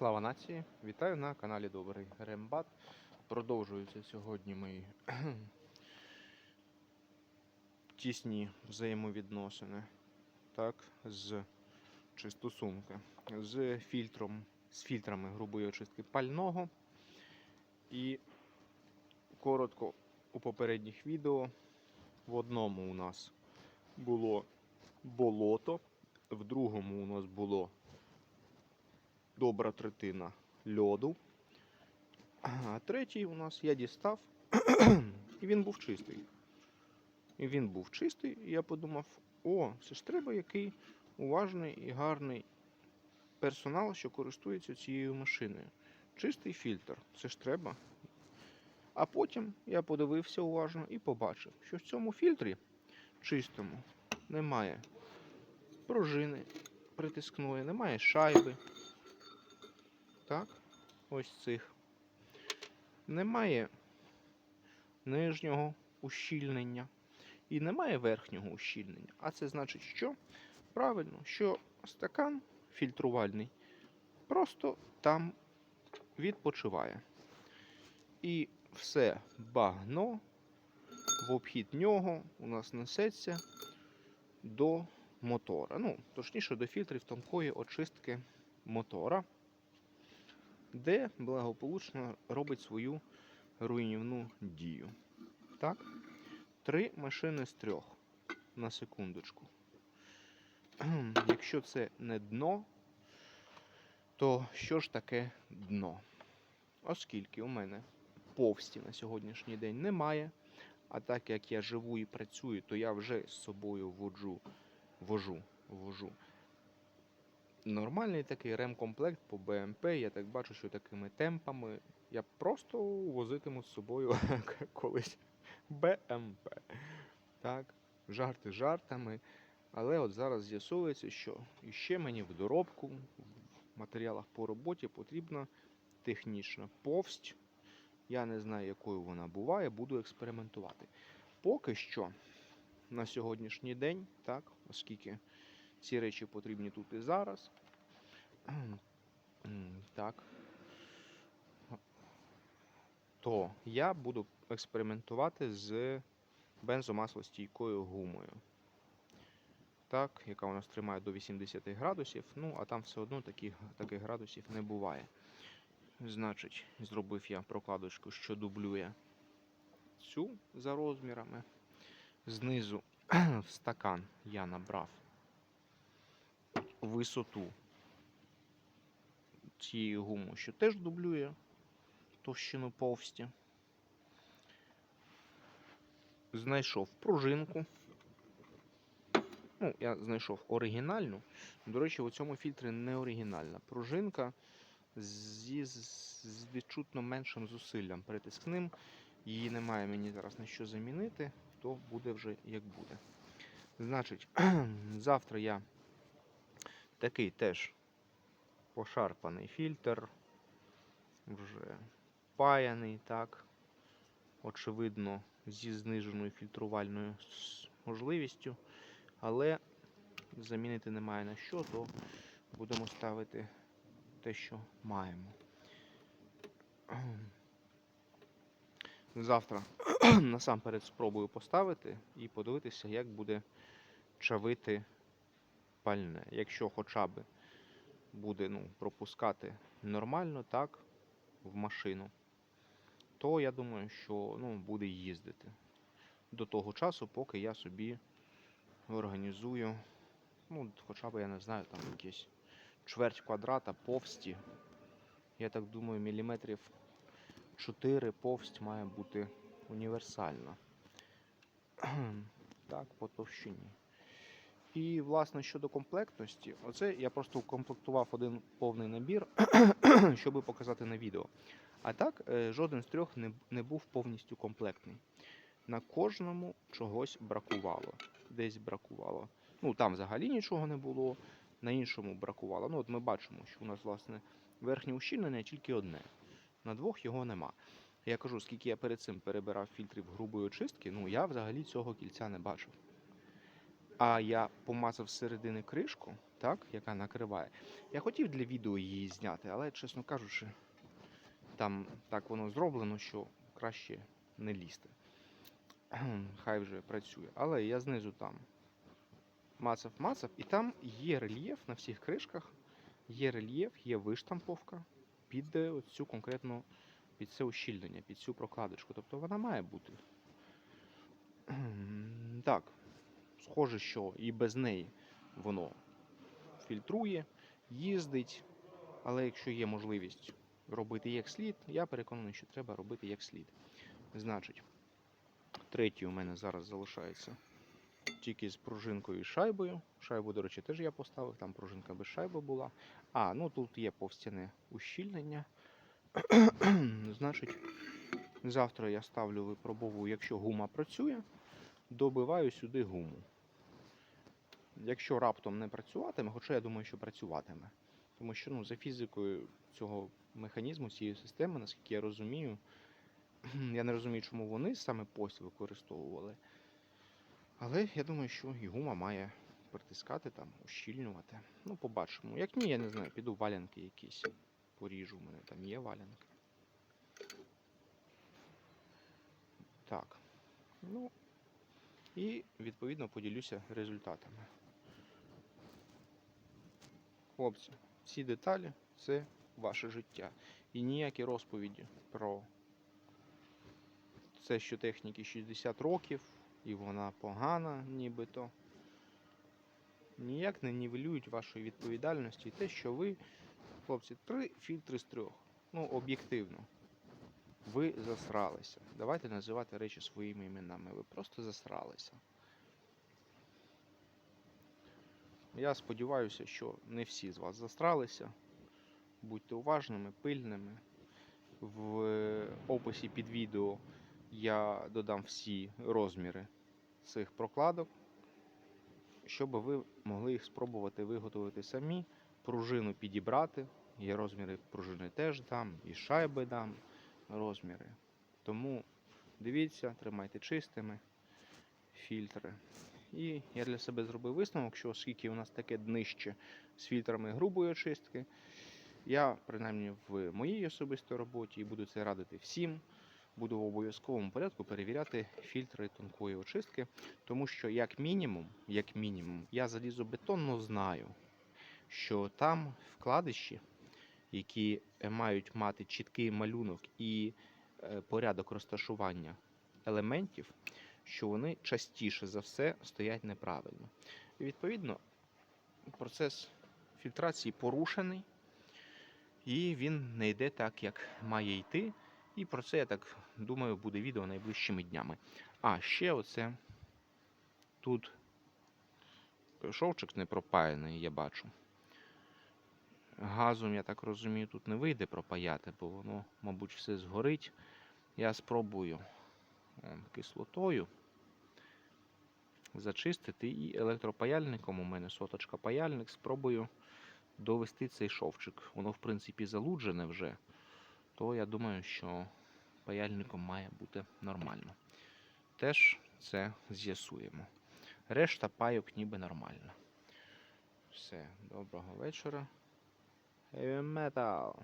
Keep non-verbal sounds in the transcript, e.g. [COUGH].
Слава нації! Вітаю на каналі Добрий Рембат. Продовжуються сьогодні мої [CLEARS THROAT] тісні взаємовідносини так, з чи стосунки з фільтром, з фільтрами грубої очистки пального. І коротко у попередніх відео в одному у нас було болото, в другому у нас було добра третина льоду. А третій у нас я дістав, і він був чистий. І він був чистий, і я подумав: о, це ж треба який уважний і гарний персонал, що користується цією машиною. Чистий фільтр, це ж треба. А потім я подивився уважно і побачив, що в цьому фільтрі чистому немає пружини притискної, немає шайби. Так, ось цих. Немає нижнього ущільнення і немає верхнього ущільнення. А це значить, що? Правильно, що стакан фільтрувальний просто там відпочиває. І все багно в обхід нього у нас несеться до мотора. Ну, точніше, до фільтрів тонкої очистки мотора де благополучно робить свою руйнівну дію. Так? Три машини з трьох на секундочку. [CLEARS THROAT] Якщо це не дно, то що ж таке дно? Оскільки у мене повсті на сьогоднішній день немає, а так як я живу і працюю, то я вже з собою воджу, вожу, вожу нормальний такий ремкомплект по БМП. Я так бачу, що такими темпами я просто возитиму з собою [LAUGHS] колись БМП. Так, жарти жартами. Але от зараз з'ясовується, що іще мені в доробку, в матеріалах по роботі потрібна технічна повсть. Я не знаю, якою вона буває, буду експериментувати. Поки що на сьогоднішній день, так, оскільки ці речі потрібні тут і зараз. Так. То я буду експериментувати з бензомаслостійкою гумою. Так, яка у нас тримає до 80 градусів. Ну, а там все одно таких, таких градусів не буває. Значить, зробив я прокладочку, що дублює цю за розмірами. Знизу [CLEARS THROAT] в стакан я набрав висоту цієї гуми, що теж дублює товщину повсті. Знайшов пружинку. Ну, я знайшов оригінальну. До речі, у цьому фільтрі не оригінальна. Пружинка зі з відчутно меншим зусиллям притискним. Її немає мені зараз на що замінити, то буде вже як буде. Значить, [CLEARS THROAT] завтра я такий теж пошарпаний фільтр, вже паяний, так, очевидно, зі зниженою фільтрувальною можливістю, але замінити немає на що, то будемо ставити те, що маємо. Завтра [CLEARS THROAT] насамперед спробую поставити і подивитися, як буде чавити пальне. Якщо хоча б буде ну, пропускати нормально так в машину, то я думаю, що ну, буде їздити до того часу, поки я собі організую, ну, хоча б я не знаю, там якесь чверть квадрата повсті. Я так думаю, міліметрів 4 повсть має бути універсальна. [CLEARS THROAT] Так, по товщині. І, власне, щодо комплектності, оце я просто укомплектував один повний набір, [CLEARS THROAT] щоб показати на відео. А так, е, жоден з трьох не, не був повністю комплектний. На кожному чогось бракувало. Десь бракувало. Ну, там взагалі нічого не було, на іншому бракувало. Ну, от ми бачимо, що у нас, власне, верхнє ущільнення тільки одне. На двох його нема. Я кажу, скільки я перед цим перебирав фільтрів грубої очистки, ну я взагалі цього кільця не бачив. А я помазав середини кришку, так, яка накриває. Я хотів для відео її зняти, але, чесно кажучи, там так воно зроблено, що краще не лізти. [CLEARS THROAT] Хай вже працює. Але я знизу там мацав, мацав, і там є рельєф на всіх кришках, є рельєф, є виштамповка під е, цю конкретну під це ущільнення, під цю прокладочку. Тобто вона має бути. [CLEARS THROAT] Так, схоже, що і без неї воно фільтрує, їздить. Але якщо є можливість робити як слід, я переконаний, що треба робити як слід. Значить, третій у мене зараз залишається тільки з пружинкою і шайбою. Шайбу, до речі, теж я поставив, там пружинка без шайби була. А, ну тут є повстяне ущільнення. [CLEARS THROAT] Значить, завтра я ставлю випробовую, якщо гума працює, добиваю сюди гуму. Якщо раптом не працюватиме, хоча я думаю, що працюватиме. Тому що ну, за фізикою цього механізму, цієї системи, наскільки я розумію, [CLEARS THROAT] я не розумію, чому вони саме пост використовували. Але я думаю, що і гума має притискати там, ущільнювати. Ну, побачимо. Як ні, я не знаю, піду валянки якісь поріжу. У мене там є валянки. Так. Ну, і відповідно поділюся результатами. Хлопці, всі деталі це ваше життя. І ніякі розповіді про це, що техніки 60 років, і вона погана, нібито. Ніяк не нівелюють вашої відповідальності те, що ви, хлопці, три фільтри з трьох. Ну, об'єктивно. Ви засралися. Давайте називати речі своїми іменами. Ви просто засралися. Я сподіваюся, що не всі з вас застралися. Будьте уважними, пильними. В описі під відео я додам всі розміри цих прокладок, щоб ви могли їх спробувати виготовити самі, пружину підібрати. Є розміри пружини теж дам, і шайби дам розміри. Тому дивіться, тримайте чистими фільтри. І я для себе зробив висновок, що оскільки у нас таке днище з фільтрами грубої очистки, я, принаймні, в моїй особистій роботі буду це радити всім. Буду в обов'язковому порядку перевіряти фільтри тонкої очистки, тому що, як мінімум, як мінімум, я залізобетонно знаю, що там вкладиші, які е, мають мати чіткий малюнок і е, порядок розташування елементів, що вони частіше за все стоять неправильно. І відповідно, процес фільтрації порушений, і він не йде так, як має йти. І про це, я так думаю, буде відео найближчими днями. А ще оце тут шовчик не пропаяний, я бачу. Газом, я так розумію, тут не вийде пропаяти, бо воно, мабуть, все згорить. Я спробую ем, кислотою зачистити і електропаяльником у мене соточка паяльник, спробую довести цей шовчик. Воно, в принципі, залуджене вже, то я думаю, що паяльником має бути нормально. Теж це з'ясуємо. Решта пайок ніби нормально. Все, доброго вечора. Heavy metal.